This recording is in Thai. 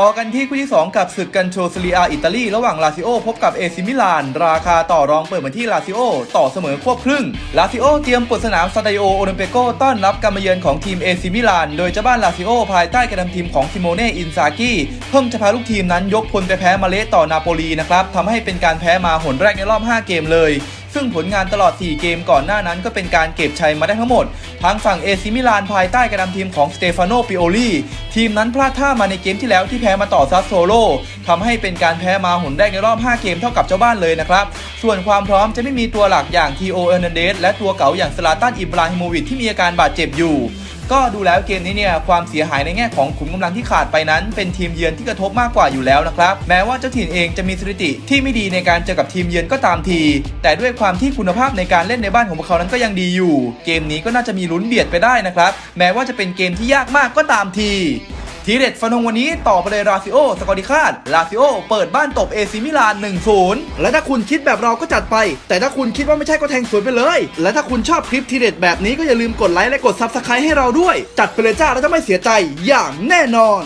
ต่อกันที่คู่ที่ 2 กับศึกกันโชซีเรียอิตาลีระหว่างลาซิโอพบกับเอซิมิลาน ราคาต่อรองเปิดมาที่ลาซิโอต่อเสมอควบครึ่ง ลาซิโอเตรียมเปิดสนามซาดโอโอลิมเปโกต้อนรับการมาเยือนของทีมเอซิมิลาน โดยเจ้าบ้านลาซิโอภายใต้การนำทีมของซิโมเน่อินซากิเพิ่งจะพาลูกทีมนั้นยกพลไปแพ้มาเลสต่อนาโปลีนะครับทำให้เป็นการแพ้มาหนแรกในรอบ 5 เกมเลยซึ่งผลงานตลอด 4 เกมก่อนหน้านั้นก็เป็นการเก็บชัยมาได้ทั้งหมด ทางฝั่งเอซิมิลานภายใต้การนำทีมของสเตฟานโนปิโอลี ทีมนั้นพลาดท่ามาในเกมที่แล้วที่แพ้มาต่อซัสโซโลทำให้เป็นการแพ้มาหนแรกในรอบ 5 เกมเท่ากับเจ้าบ้านเลยนะครับ ส่วนความพร้อมจะไม่มีตัวหลักอย่างทีโอเอร์นันเดสและตัวเก๋าอย่างสลาตันอิบราฮิโมวิชที่มีอาการบาดเจ็บอยู่ก็ดูแล้วเกมนี้เนี่ยความเสียหายในแง่ของขุมกำลังที่ขาดไปนั้น เป็นทีมเยือนที่กระทบมากกว่าอยู่แล้วนะครับ แม้ว่าเจ้าถิ่นเองจะมีสถิติที่ไม่ดีในการเจอกับทีมเยือนก็ตามที แต่ด้วยความที่คุณภาพในการเล่นในบ้านของพวกเขานั้นก็ยังดีอยู่ เกมนี้ก็น่าจะมีลุ้นเบียดไปได้นะครับ แม้ว่าจะเป็นเกมที่ยากมากก็ตามที ทีเด็ดฟันธงวันนี้ต่อไปเลยราซิโอสกอริคาดลาซิโอเปิดบ้านตบเอซิมิลาน1-0 และถ้าคุณคิดแบบเราก็จัดไป แต่ถ้าคุณคิดว่าไม่ใช่ก็แทงสวนไปเลย และถ้าคุณชอบคลิปทีเด็ดแบบนี้ก็อย่าลืมกดไลค์และกดซับสไครต์ให้เราด้วย จัดไปเลยจ้าแล้วจะไม่เสียใจอย่างแน่นอน